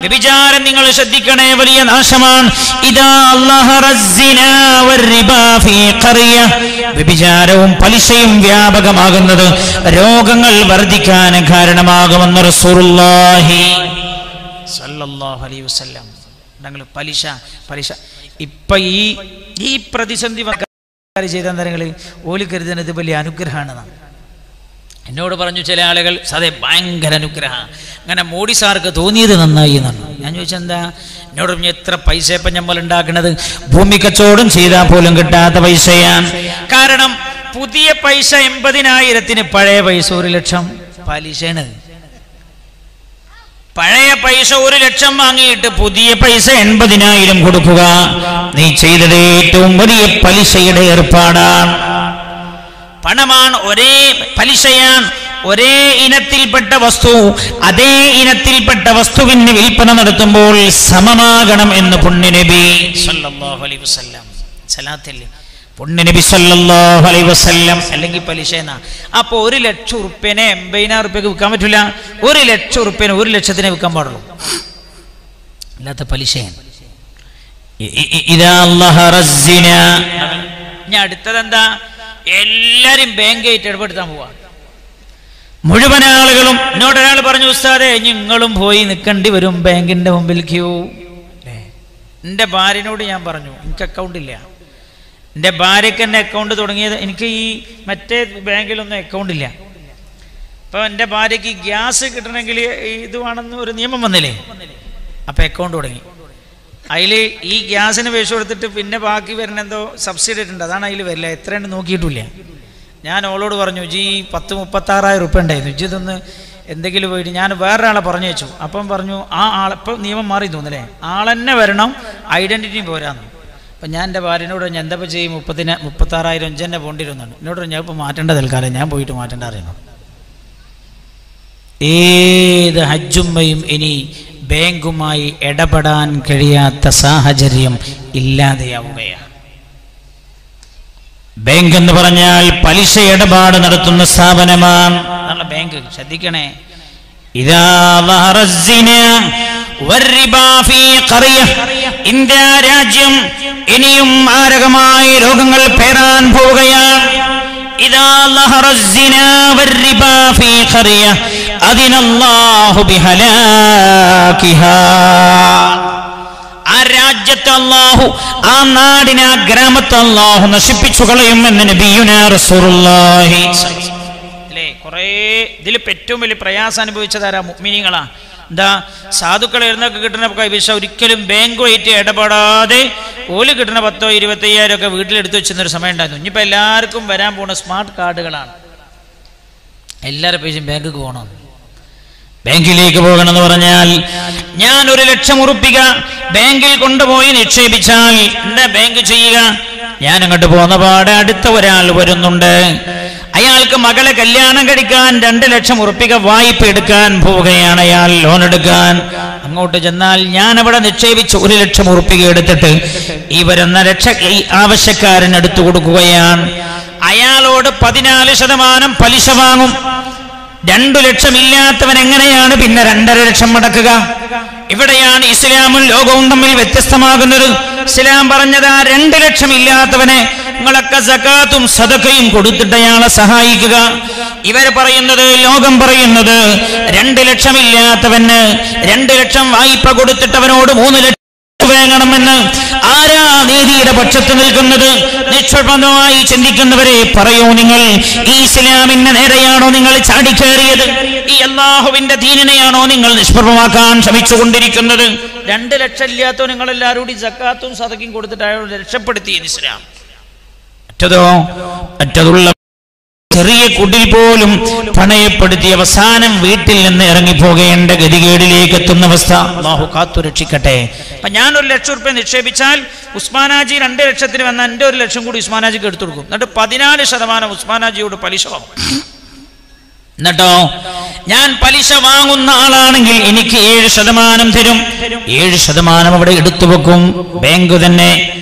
വ്യഭിചാരം നിങ്ങൾ ശ്രദ്ധിക്കണേ വലിയ നാശമാണ്. ഇതാ വ്യഭിചാരവും പലിശയും വ്യാപകമാകുന്നത് രോഗങ്ങൾ വർദ്ധിക്കാൻ കാരണമാകുമെന്ന് സല്ലല്ലാഹു അലൈഹി വസല്ലം. ഞങ്ങൾ പലിശ പലിശ. ഇപ്പൊ ഈ ഈ പ്രതിസന്ധി ചെയ്ത നേരങ്ങളിൽ ഓലി കരുതുന്നത് വലിയ അനുഗ്രഹമാണ് എന്നോട് പറഞ്ഞു ചില ആളുകൾ സതെ ഭയങ്കര അനുഗ്രഹം. അങ്ങനെ മോഡി സാർക്ക് തോന്നിയത് നന്നായി എന്നാണ്. ഞാൻ ചോദിച്ചെന്താ എന്നോട് പറഞ്ഞു എത്ര പൈസ ഇപ്പം നമ്മൾ ഉണ്ടാക്കുന്നത് ഭൂമി കച്ചവടം ചെയ്താൽ പോലും കിട്ടാത്ത പൈസയാണ്. കാരണം പുതിയ പൈസ എൺപതിനായിരത്തിന് പഴയ പൈസ ഒരു ലക്ഷം പലിശയാണ്. പഴയ പൈസ ഒരു ലക്ഷം വാങ്ങിയിട്ട് പുതിയ പൈസ എൺപതിനായിരം കൊടുക്കുക. നീ ചെയ്തത് ഏറ്റവും വലിയ പലിശയുടെ ഏർപ്പാടാണ്. പണമാണ് ഒരേ പലിശയാണ്. ഒരേ ഇനത്തിൽപ്പെട്ട വസ്തു. അതേ ഇനത്തിൽപ്പെട്ട വസ്തുവിന് വിൽപ്പന നടത്തുമ്പോൾ സമമാകണം എന്ന് പുണ്യനബി സല്ലല്ലാഹു അലൈഹി വസല്ലം. പുണ്യനബി സല്ലല്ലാഹു അലൈഹി വസല്ലം. അല്ലെങ്കിൽ ഒരു ലക്ഷം ഉറുപ്പ്യനെ എൺപതിനായിരം ഉറുപ്പ്യക്ക് വിൽക്കാൻ പറ്റില്ല ഒരു ലക്ഷം ഉറുപ്പ്യനെ ഒരു ലക്ഷത്തിനെ വിൽക്കാൻ പാടുള്ളൂ. അല്ലാത്ത പലിശ ഇതാ ഞാൻ അടുത്തത് എല്ലാരും ബാങ്കായിട്ട് ഇടപെടുത്താൻ പോവാ. മുഴുവൻ ആളുകളും എന്നോട് ഒരാൾ പറഞ്ഞു ഉസ്താദെ നിങ്ങളും പോയി നിൽക്കേണ്ടി വരും ബാങ്കിന്റെ മുമ്പിൽ ക്യൂ. എന്റെ ഭാര്യനോട് ഞാൻ പറഞ്ഞു എനിക്ക് അക്കൗണ്ട് ഇല്ല. എന്റെ ഭാര്യയ്ക്ക് എന്റെ അക്കൗണ്ട് തുടങ്ങിയത് എനിക്ക് ഈ മറ്റേ ബാങ്കിലൊന്നും അക്കൗണ്ട് ഇല്ല. അപ്പോൾ എന്റെ ഭാര്യയ്ക്ക് ഗ്യാസ് കിട്ടണമെങ്കിൽ ഇതുവാണെന്ന് ഒരു നിയമം വന്നില്ലേ? അപ്പോൾ അക്കൗണ്ട് തുടങ്ങി. അതിൽ ഈ ഗ്യാസിന് വേഷം കൊടുത്തിട്ട് പിന്നെ ബാക്കി വരുന്ന എന്തോ സബ്സിഡി ഉണ്ട് അതാണ് അതിൽ വരില്ല. എത്രയുണ്ട് നോക്കിയിട്ടില്ല. ഞാൻ ഓളോട് പറഞ്ഞു ജി പത്ത് മുപ്പത്താറായിരം റുപ്യ ഉണ്ടായിരുന്നു. ജി ഇതൊന്ന് എന്തെങ്കിലും പോയിട്ട് ഞാൻ വേറൊരാളെ പറഞ്ഞു വെച്ചു. അപ്പം പറഞ്ഞു ആ ആൾ ഇപ്പം നിയമം മാറി തോന്നല്ലേ ആളെന്നെ വരണം ഐഡന്റിറ്റി പോരാന്ന്. അപ്പം ഞാൻ എന്റെ ഭാര്യനോട് ഞാൻ എന്താ ചെയ്യും? മുപ്പത്തിന് മുപ്പത്താറായിരം അഞ്ചെന്നെ തന്നെ വരുന്നുണ്ട് എന്നോട് ഞാൻ ഇപ്പോൾ മാറ്റേണ്ട തൽക്കാലം. ഞാൻ പോയിട്ട് മാറ്റേണ്ട അറിയണം ഏത് ഹജ്ജുമ്മയും ഇനി ബാങ്കുമായി ഇടപെടാൻ കഴിയാത്ത സാഹചര്യം ഇല്ലാതെയാവുകയാണ്. ബാങ്ക് എന്ന് പറഞ്ഞാൽ പലിശ ഇടപാട് നടത്തുന്ന സ്ഥാപനമാണ് അതാണ് ബാങ്ക്. ശ്രദ്ധിക്കണേ. രാജ്യം ഇനിയും മാരകമായി രോഗങ്ങൾ പേരാൻ പോവുകയാണ്. ഇതാ ആ രാജ്യത്തെ അള്ളാഹു ആ നാടിനെ ആ ഗ്രാമത്തെ അള്ളാഹു നശിപ്പിച്ചു കളയുമെന്ന് നബിയുനാഹി അല്ലേ കുറേ ഇതിലിപ്പോൾ ഏറ്റവും വലിയ പ്രയാസം അനുഭവിച്ചതാരാ മുഗ്മിനികളാ എന്താ സാധുക്കൾ എഴുന്നൊക്കെ കിട്ടുന്ന കൈവശ ഒരിക്കലും ബാങ്കുമായിട്ട് ഇടപെടാതെ ഓൽ കിട്ടുന്ന പത്തോ ഇരുപത്തയ്യായിരം ഒക്കെ വീട്ടിലെടുത്ത് വെച്ചിരുന്നൊരു സമയം ഉണ്ടായിരുന്നു ഇനിയിപ്പോൾ എല്ലാവർക്കും വരാൻ പോകുന്ന സ്മാർട്ട് കാർഡുകളാണ് എല്ലാവരുടെ പേജും ബാങ്കുക്ക് പോകണമെന്ന് ബാങ്കിലേക്ക് പോകണമെന്ന് പറഞ്ഞാൽ ഞാൻ ഒരു ലക്ഷം ഉറപ്പിക്ക ബാങ്കിൽ കൊണ്ടുപോയി നിക്ഷേപിച്ചാൽ എന്താ ബാങ്ക് ചെയ്യുക. ഞാൻ അങ്ങോട്ട് പോകുന്ന പാടെ അടുത്ത ഒരാൾ വരുന്നുണ്ട്. അയാൾക്ക് മകളെ കല്യാണം കഴിക്കാൻ രണ്ട് ലക്ഷം ഉറപ്പിക വായ്പ എടുക്കാൻ പോവുകയാണ് അയാൾ ലോൺ എടുക്കാൻ. അങ്ങോട്ട് ചെന്നാൽ ഞാൻ അവിടെ നിക്ഷേപിച്ച് ഒരു ലക്ഷം ഉറപ്പിക എടുത്തിട്ട് ഇവരെന്ന വരുന്ന രക്ഷ ഈ ആവശ്യക്കാരൻ എടുത്തു കൊടുക്കുകയാണ്. അയാളോട് പതിനാല് ശതമാനം പലിശ വാങ്ങും. രണ്ടു ലക്ഷം ഇല്ലാത്തവൻ എങ്ങനെയാണ് പിന്നെ രണ്ടര ലക്ഷം മടക്കുക? ഇവിടെയാണ് ഇസ്ലാമും ലോകവും തമ്മിൽ വ്യത്യസ്തമാകുന്നത്. ഇസ്ലാം പറഞ്ഞത് ആ രണ്ട് ലക്ഷം ഇല്ലാത്തവനെ നിങ്ങളൊക്കെ സക്കാത്തും സദക്കയും കൊടുത്തിട്ട് അയാളെ സഹായിക്കുക. ഇവർ പറയുന്നത് ലോകം പറയുന്നത് രണ്ട് ലക്ഷം ഇല്ലാത്തവന് രണ്ട് ലക്ഷം വായ്പ കൊടുത്തിട്ടവനോട് മൂന്ന് ലക്ഷം വേണമെന്ന് ആരാ നീതിയുടെ പക്ഷത്ത് നിൽക്കുന്നത്? നിക്ഷേപമായി ചിന്തിക്കുന്നവരെ പറയൂ നിങ്ങൾ. ഈ ഇസ്ലാമിന്റെ നേരെയാണോ നിങ്ങൾ ചാടിക്കേറിയത്? ഈ അള്ളാഹുവിന്റെ ദീനിനെയാണോ നിങ്ങൾ നിഷ്പ്രഭമാക്കാൻ ശ്രമിച്ചുകൊണ്ടിരിക്കുന്നത്? രണ്ട് ലക്ഷം ഇല്ലാത്തോ നിങ്ങൾ എല്ലാവരും കൂടി ജക്കാത്തും സതക്കും കൊടുത്തിട്ട് അയാളോട് രക്ഷപ്പെടുത്തി ഇസ്ലാം. മറ്റതോ മറ്റതുള്ള ചെറിയ കുടിൽ പോലും പണയപ്പെടുത്തി അവസാനം വീട്ടിൽ നിന്ന് ഇറങ്ങിപ്പോകേണ്ട ഗതികേടിലേക്ക് എത്തുന്ന അവസ്ഥ. ബാഹു കാത്തു രക്ഷിക്കട്ടെ അപ്പൊ ഞാൻ ഒരു ലക്ഷം റുപ്യ നിക്ഷേപിച്ചാൽ ഉസ്മാനാജി രണ്ട് ലക്ഷത്തിന് വന്ന എന്റെ ഒരു ലക്ഷം കൂടി ഉസ്മാനാജിക്ക് എടുത്തു കൊടുക്കും. എന്നിട്ട് പതിനാല് ശതമാനം ഉസ്മാനാജിയോട് പലിശ വാങ്ങും. എന്നിട്ടോ? ഞാൻ പലിശ വാങ്ങുന്ന ആളാണെങ്കിൽ എനിക്ക് ഏഴ് ശതമാനം തരും. ഏഴ് ശതമാനം അവിടെ എടുത്തു വെക്കും. ബാങ്ക് തന്നെ